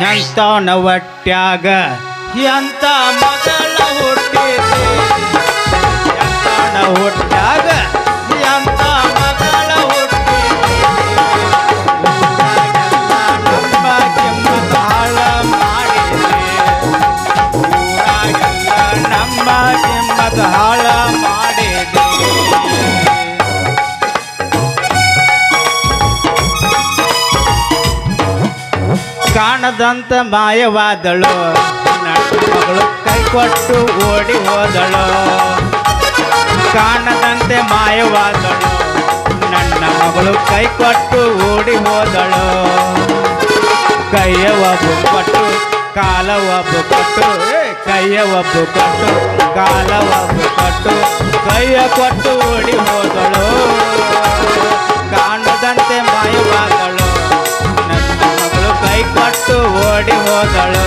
ಎಂತವನ ನವಟ್ಯಾಗ? ಎಂತ ಕಾಣದಂತ ಮಾಯವಾದಳು. ಮಗಳು ಕೈ ಕೊಟ್ಟು ಓಡಿ ಹೋದಳು. ಕಾಣದಂತೆ ಮಾಯವಾದಳು. ನನ್ನ ಮಗಳು ಕೈ ಕೊಟ್ಟು ಓಡಿ ಹೋದಳು. ಕೈಯ ಒಬ್ಬು ಕೊಟ್ಟು, ಕಾಲ ಒಬ್ಬು ಕೊಟ್ಟು ಕೈಯ ಒಬ್ಬು ಕೊಟ್ಟು, ಕಾಲ ಒಬ್ಬು ಕೊಟ್ಟು, ಕೈಯ ಕೊಟ್ಟು ಓಡಿ ಹೋದಳು. ಕೊಟ್ಟು ಓಡಿ ಹೋದಳು.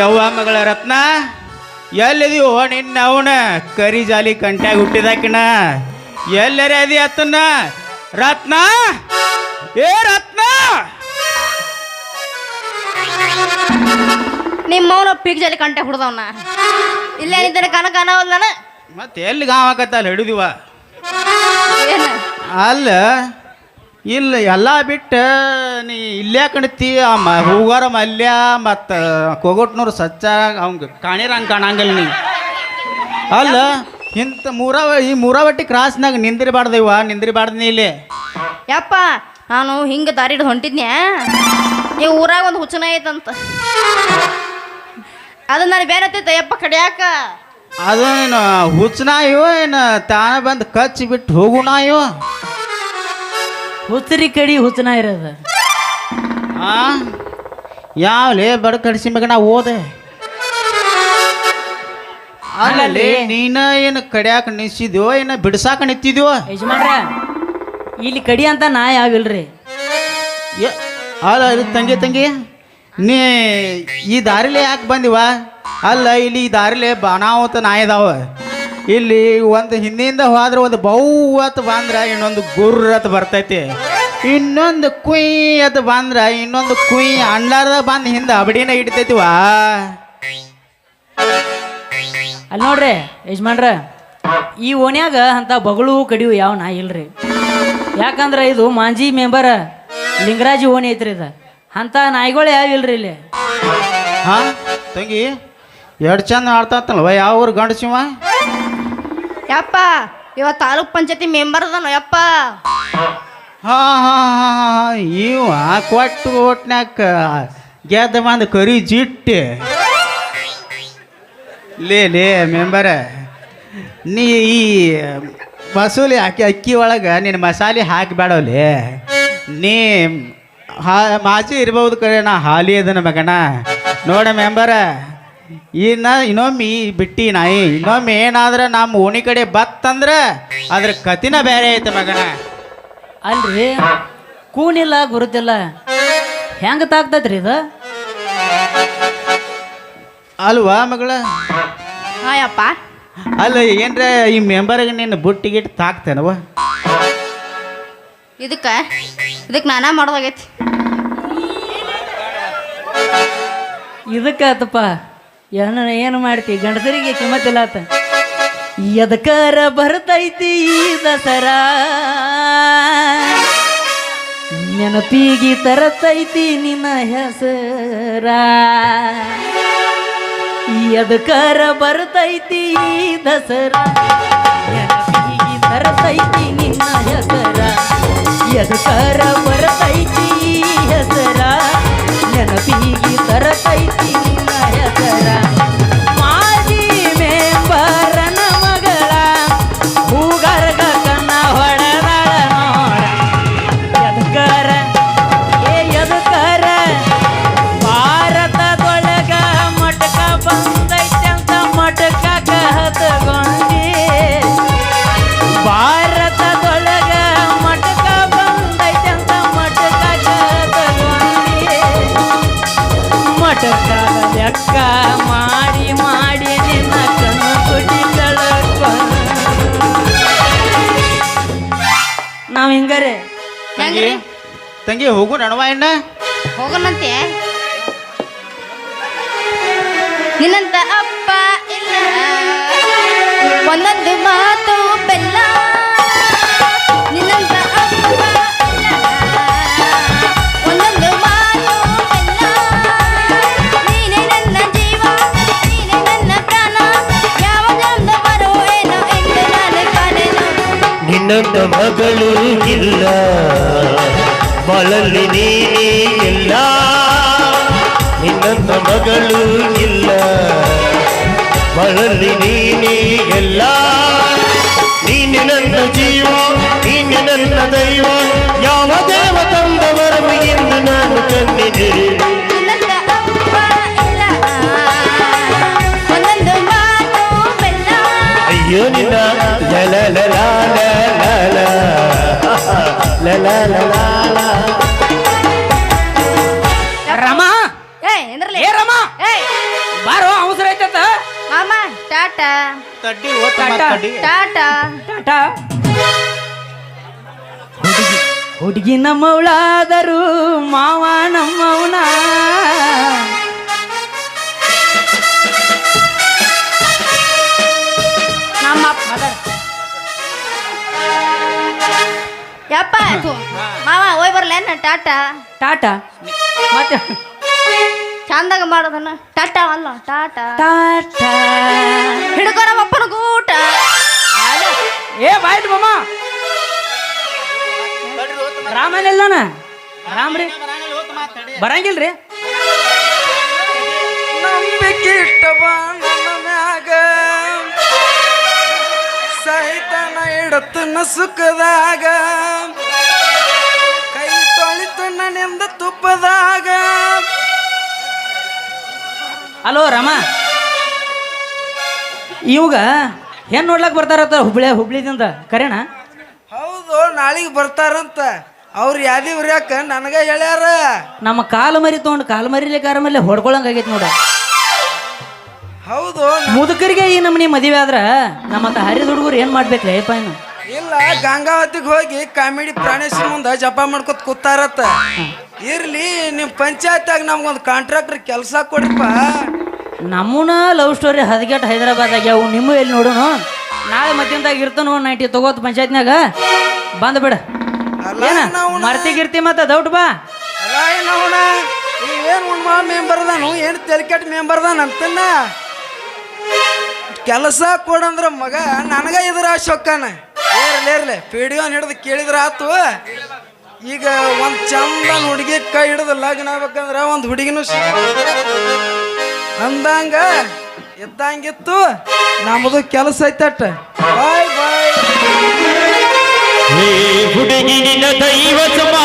ಯವ್ವ ಮಗಳ ರತ್ನ ಎಲ್ಲಿದೀವೋ ನಿನ್ನ ಅವನ ಕರಿ ಜಾಲಿ ಕಂಟ್ಯಾಗ ಹುಟ್ಟಿದಾಕಿನ. ಎಲ್ಲರ ಅದಿ ಅತ್ತನ್ನ ರತ್ನ? ಏ ರತ್ನ? ನಿಮ್ಮವನ ಪಿಗ್ ಜಾಲಿ ಕಂಟೆ ಹುಡ್ದವನ. ಇಲ್ಲೇ ಕನಕ ಕನ ಮತ್ತೆ ಎಲ್ಲಿ ಗಾವಾಕತ್ತಲ್ಲ ಹಿಡಿದಿವ? ಏನು? ಅಲ್ಲ ಇಲ್ಲ ಎಲ್ಲ ಬಿಟ್ಟು ನೀ ಇಲ್ಲೇ ಕಣ್ತಿ ಆ ಮ ಹೂಗಾರ ಮಲ್ಯ ಮತ್ತು ಕೊಗೊಟ್ನೂರು ಸಚ್ಚ ಅವಂಗ ಕಾಣಿರಂಗೆ ಕಾಣಂಗಿಲ್ಲ ನೀ. ಅಲ್ಲ ಇಂಥ ಮೂರ ಈ ಮೂರಾವಟ್ಟಿ ಕ್ರಾಸ್ನಾಗ ನಿಂದಿರಬಾರ್ದವ್ವ ನಿಂದಿರಬಾರ್ದು ನೀ ಇಲ್ಲಿ. ಯಪ್ಪ ನಾನು ಹಿಂಗೆ ದಾರಿ ಹಿಡ್ದು ಹೊಂಟಿದ್ನ್ಯಾ? ನೀವು ಊರಾಗ ಒಂದು ಹುಚ್ಚನ ಐತಂತ. ಅದು ನಾನು ಬೇನತ್ತೈತೆ ಯಪ್ಪ ಕಡಿಯಾಕ? ಅದು ಏನು ಹುಚ್ಚನಾಯೋ ಏನು ತಾನ ಬಂದು ಕಚ್ಚಿ ಬಿಟ್ಟು ಹೋಗುಣಾಯೋ ಹುಚ್ಚರಿ ಕಡಿ ಹುಚ್ಚನ ಇರೋದು. ಆ? ಯಾವ್ಲೇ ಬಡ ಕಡಿಸಿ ಮಗ ನಾ ಓದೆ? ಅಲ್ಲಲ್ಲಿ ನೀನ ಏನು ಕಡಿಯಾಕ ನಿಲ್ಸಿದ್ಯೋ ಏನ ಬಿಡ್ಸಾಕ ನಿಂತಿದ್ಯೋ? ಯಜಮಾನ್ರ ಇಲ್ಲಿ ಕಡಿ ಅಂತ ನಾ ಯಾವಿಲ್ರಿ? ಯ- ಅಲ್ಲ ಇದು ತಂಗಿ ತಂಗಿ ನೀ ಈ ದಾರಿಲೆ ಯಾಕೆ ಬಂದಿವ? ಅಲ್ಲ ಇಲ್ಲಿ ಈ ದಾರಿಲೆ ಬಾಣಾವತ ನಾಯಿ ಇದಾವ ಇಲ್ಲಿ ಒಂದು ಹಿಂದಿಂದ ಹೋದ್ರೆ ಒಂದು ಬೌವತ್ ಬಂದ್ರೆ ಇನ್ನೊಂದು ಗುರ್ರತ್ ಅಂತ ಬರ್ತೈತಿ. ಇನ್ನೊಂದು ಕುಯ್ ಅಂತ ಬಂದ್ರೆ ಇನ್ನೊಂದು ಕುಯ್ ಅಣ್ಣಾರ್ದ ಬಂದು ಹಿಂದೆ ಅಬಡಿನ ಹಿಡಿತೈತಿವಾ. ಅಲ್ಲಿ ನೋಡ್ರಿ ಯಜಮಾನ್ರ ಈ ಓಣ್ಯಾಗ ಅಂತ ಬಗಳು ಕಡಿವು ಯಾವ ನಾ ಇಲ್ರಿ. ಯಾಕಂದ್ರೆ ಇದು ಮಾಂಜಿ ಮೆಂಬರ್ ಲಿಂಗರಾಜಿ ಓಣಿ ಐತ್ರಿ ಇದು. ಅಂತ ನಾಯಿಗಳು ಯಾವ ಇಲ್ರಿ ಇಲ್ಲಿ? ಹಾ ತಂಗಿ ಎರಡು ಚಂದ ಆಡ್ತಾತಲ್ವ ಯಾವ ಊರು ಗಂಡಸಿವ? ಯಪ್ಪ ಇವ ತಾಲೂಕ್ ಪಂಚಾಯತಿ ಮೆಂಬರ್ ಅದಾನ ಯಪ್ಪ? ಹಾ ಹಾ ಇವ ಕೊಟ್ಟು ಓಟ್ನ್ಯಾಕ ಗೆದ್ದ ಬಂದ ಕರಿ ಜಿಟ್ಟಿ. ಲೇ ಲೇ, ಮೆಂಬರ, ನೀ ಈ ಮಸೂಲಿ ಹಾಕಿ, ಅಕ್ಕಿ ಒಳಗೆ ನೀನು ಮಸಾಲೆ ಹಾಕಿಬೇಡವಲ್ಲಿ ನೀ ಹಾ, ಮಾಜಿ ಇರ್ಬೋದು ಕರೆ ನಾ ಹಾಲಿ ಅದನ ಮಗಣ್ಣ ನೋಡ ಮೆಂಬರ. ಇನ್ನ ಇನ್ನೊಮ್ಮೆ ಈ ಬಿಟ್ಟಿ ನಾಯಿ ಇನ್ನೊಮ್ಮೆ ಏನಾದ್ರೆ ನಮ್ಮ ಓಣಿ ಕಡೆ ಬತ್ತಂದ್ರೆ ಅದ್ರ ಕತಿನ ಬೇರೆ ಐತೆ ಮಗನ. ಅಲ್ರಿ ಕೂನಿಲ್ಲ ಗುರುತಿಲ್ಲ. ಹೆಂಗ ತಾಕ್ತದ್ರಿ ಇದು? ಅಲ್ವಾ ಮಗಳ? ಹಾಯಪ್ಪ. ಅಲ್ಲ ಏನ್ರ ಈ ಮೆಂಬರ್ಗೆ ನಿನ್ನ ಬುಟ್ಟಿಗಿಟ್ಟು ತಾಕ್ತೇನವ ಇದಕ್ಕೆ ಇದಕ್ಕೆ ನಾನಾ ಮಾಡೋದಾಗೈತಿ. ಇದಕ್ಕಾತಪ್ಪ ಏನು ಏನು ಮಾಡ್ತಿ? ಗಂಡಸರಿಗೆ ಕಿಮ್ಮತ್ತಿಲ್ಲ ಆತ. ಎದಕರ ಬರ್ತೈತಿ ದಸರಾ? ನೆನಪಿಗಿ ತರತೈತಿ ನಿನ್ನ ಹೆಸರ. ಎದಕಾರ ಬರ್ತೈತಿ ದಸರಾ? ನೆನಪಿಗಿ ತರತೈತಿ ನಿನ್ನ ಹೆಸರ. ಎದಕಾರ ಬರ್ತೈತಿ ಹೆಸರ? ನೆನಪಿಗಿ ತರತೈತಿ ತಂಗಿ ಹೋಗು ನಡವ ಎಣ್ಣ. ಹೋಗೋಣಂತೆ ನಿನ್ನಂತ ಅಪ್ಪ ಇಲ್ಲ. ಒಂದೊಂದು ಮಾತು ಬೆಲ್ಲ. ನಿನ್ನಂತ ಅಪ್ಪ ಇಲ್ಲ. ಒಂದೊಂದು ಮಾತು ಬೆಲ್ಲ. ನೀನೇ ನನ್ನ ಜೀವ ನೀನೇ ನನ್ನ ಪ್ರಾಣ. ಯಾವ ಜನ್ಮ ಬರುವೇನೋ ಎಂದು ನಾನು ಕಾಣೆನು. ನಿನ್ನಂತ ಮಗಳು ಇಲ್ಲ. ಬಾಳಲ್ಲಿ ನೀನೇ ಇಲ್ಲ ನಿನ್ನಂತ ಮಗಳು ಇಲ್ಲ ಬಾಳಲ್ಲಿ ನೀನೇ ಎಲ್ಲ ನೀನೆ ನನ್ನ ಜೀವ ನೀನೆ ನನ್ನ ದೈವ ಯಾವ ದೇವ ತಂದವರು ಎಂದು ನಾನು ಕಂಡಿದೆ ನಿನ್ನಂತ ಅಪ್ಪ ಇಲ್ಲ ಒಂದೊಂದು ಮಾತು ಬೆಲ್ಲ ಅಯ್ಯೋ ನಿನ್ನ ಲಲ ಲಲ ಲಲ ಲಲ ಲಲ ರಮ! ಏ ಎಂದ್ರಲಿ ಏ ರಮ! ಏಯ್ ಬಾರೋ ಅವಸರ ಐತತ? ಮಾಮ ಟಾಟಾ. ಟಾಟಾ. ಟಾಟಾ. ಟಾಟಾ. ಹುಡುಗಿ ಹುಡುಗಿ ನಮ್ಮವಳಾದರೂ ಮಾವ ನಮ್ಮವನ? ಯಪ್ಪ ಮಾವ ಹೋಯ್ ಬರ್ಲೇನ ಟಾಟಾ? ಟಾಟಾ? ಮತ್ತೆ? ಚಂದಾಗ ಮಾಡೋದನ್ನ. ಟಾಟಾ ಅಲ್ಲ ಟಾಟಾ. ಟಾಟಾ. ಹಿಡ್ಕೋ ನಮ್ಮ ಅಪ್ಪನ ಗೂಟ. ಏ ಬಾಯ್ತು ಮಮ್ಮ ರಾಮನೆಲ್ಲನ? ರಾಮ್ರಿ? ಬರಂಗಿಲ್ರಿ? ನಂಬಿಕೆ ಇಟ್ಟವ ನನ್ನ ಮ್ಯಾಗ ಸಹಿತನ ಇಡತನ ಸುಖದಾಗ ಹಲೋ ರಮ. ಇವಾಗ ಹೆಣ್ಣು ನೋಡ್ಲಕ್ ಬರ್ತಾರತ್ತ ಹುಬ್ಳಿ ಹುಬ್ಳಿದಿಂದ ಕರೆಣ ಹೌದು ನಾಳೆಗೆ ಬರ್ತಾರಂತ. ಅವ್ರು ಯಾದಿವ್ರ ಯಾಕ? ನನಗ ಹೇಳ್ಯಾರ. ನಮ್ಮ ಕಾಲು ಮರಿ ತೊಗೊಂಡು ಕಾಲು ಮರಿಲಿ ಕಾರ ಮೇಲೆ ಹೊಡ್ಕೊಳಂಗ್ ಆಗೈತೆ ನೋಡ. ಹೌದು ಮುದುಕರಿಗೆ ಈ ನಮ್ಮನಿ ಮದುವೆ ಆದ್ರ ನಮ್ಮಂತ ಹರಿದ ಹುಡುಗರು ಏನ್ ಮಾಡ್ಬೇಕು ಏಪ ಏನು ಇಲ್ಲ ಗಂಗಾವತಿಗೆ ಹೋಗಿ ಕಾಮಿಡಿ ಪ್ರಾಣೇಶ್ ಮುಂದೆ ಜಪ ಮಾಡ್ಕೊತ ಕೂತಾರತ್ತ. ಇರ್ಲಿ ನಿಮ್ ಪಂಚಾಯತ್ಯಾಗ ನಮ್ಗೊಂದು ಕಾಂಟ್ರಾಕ್ಟರ್ ಕೆಲಸ ಕೊಡ್ರಿಪ್ಪ. ನಮ್ಮನ ಲವ್ ಸ್ಟೋರಿ ಹದಗೆಟ್ ಹೈದರಾಬಾದ್ ಆಗ್ಯಾವು. ನಿಮ್ಮ ಎಲ್ಲಿ ನೋಡೋಣ ನಾಳೆ ಮಧ್ಯಾಹ್ನದಾಗ ಇರ್ತಾನ ನೈಂಟಿ ತಗೋತ್ ಪಂಚಾಯತ್ನಾಗ ಬಂದ್ ಬಿಡ. ಏನ? ಮರ್ತಿ ಗಿರ್ತಿ ಮತ್ತೆ ದೌಟ್ ಬಾ. ಏನು ಉಣ್ಮ ಮೆಂಬರ್ ಅದಾನು? ಏನು ತೆಲಿಕೆಟ್ ಮೆಂಬರ್ ಅದಾನ ಅಂತನ್ನ? ಕೆಲಸ ಕೊಡಂದ್ರ ಮಗ ನನಗ ಇದ್ರ ಶೊಕ್ಕನ ಏರ್ಲಿ ಏರ್ಲಿ ಪಿಡಿಯೋನ್ ಹಿಡಿದು ಕೇಳಿದ್ರ ಆತು. ಈಗ ಒಂದ್ ಚಂದ ಹುಡುಗಿ ಕೈ ಹಿಡಿದು ಲಗ್ನ ಆಗ್ಬೇಕಂದ್ರ ಒಂದ್ ಹುಡುಗಿನೂ ಅಂದಂಗ ಇದ್ದಂಗಿತ್ತು. ನಮ್ಮದು ಕೆಲಸ ಐತಟ್ಟ. ಬಾಯ್ ಬಾಯ್ ಹುಡುಗಿನ ದೈವ ನಿನ್ನ